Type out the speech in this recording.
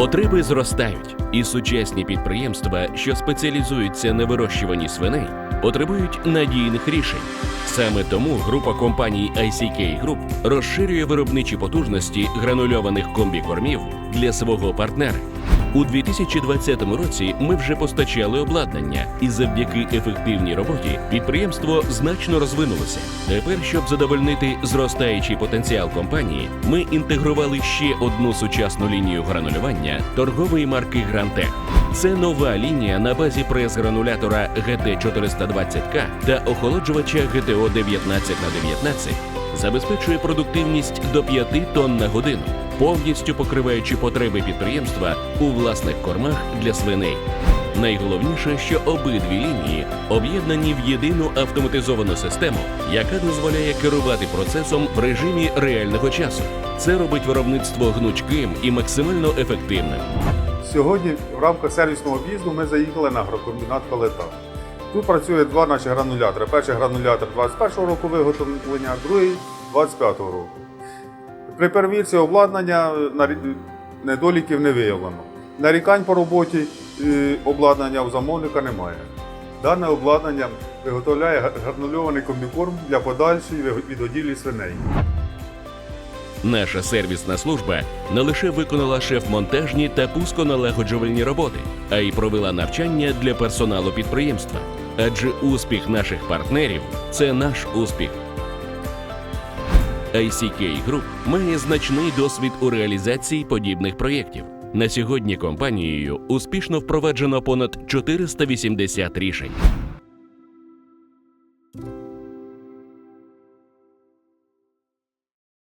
Потреби зростають, і сучасні підприємства, що спеціалізуються на вирощуванні свиней, потребують надійних рішень. Саме тому група компаній ICK Group розширює виробничі потужності гранульованих комбікормів для свого партнера. У 2020 році ми вже постачали обладнання, і завдяки ефективній роботі підприємство значно розвинулося. Тепер, щоб задовольнити зростаючий потенціал компанії, ми інтегрували ще одну сучасну лінію гранулювання торгової марки Грантех. Це нова лінія на базі прес-гранулятора GT420K та охолоджувача GTO 19 на 19 забезпечує продуктивність до 5 тонн на годину, повністю покриваючи потреби підприємства у власних кормах для свиней. Найголовніше, що обидві лінії об'єднані в єдину автоматизовану систему, яка дозволяє керувати процесом в режимі реального часу. Це робить виробництво гнучким і максимально ефективним. Сьогодні в рамках сервісного об'їзду ми заїхали на агрокомбінат Калита. Тут працює два наші гранулятори. Перший гранулятор 21 року виготовлення, другий 25 року. При перевірці обладнання недоліків не виявлено. Нарікань по роботі е, обладнання у замовника немає. Дане обладнання виготовляє га- гранульований комбікорм для подальшої відгодівлі свиней. Наша сервісна служба не лише виконала шеф-монтажні та пусконалагоджувальні роботи, а й провела навчання для персоналу підприємства. Адже успіх наших партнерів це наш успіх. ICK Group має значний досвід у реалізації подібних проєктів. На сьогодні компанією успішно впроваджено понад 480 рішень.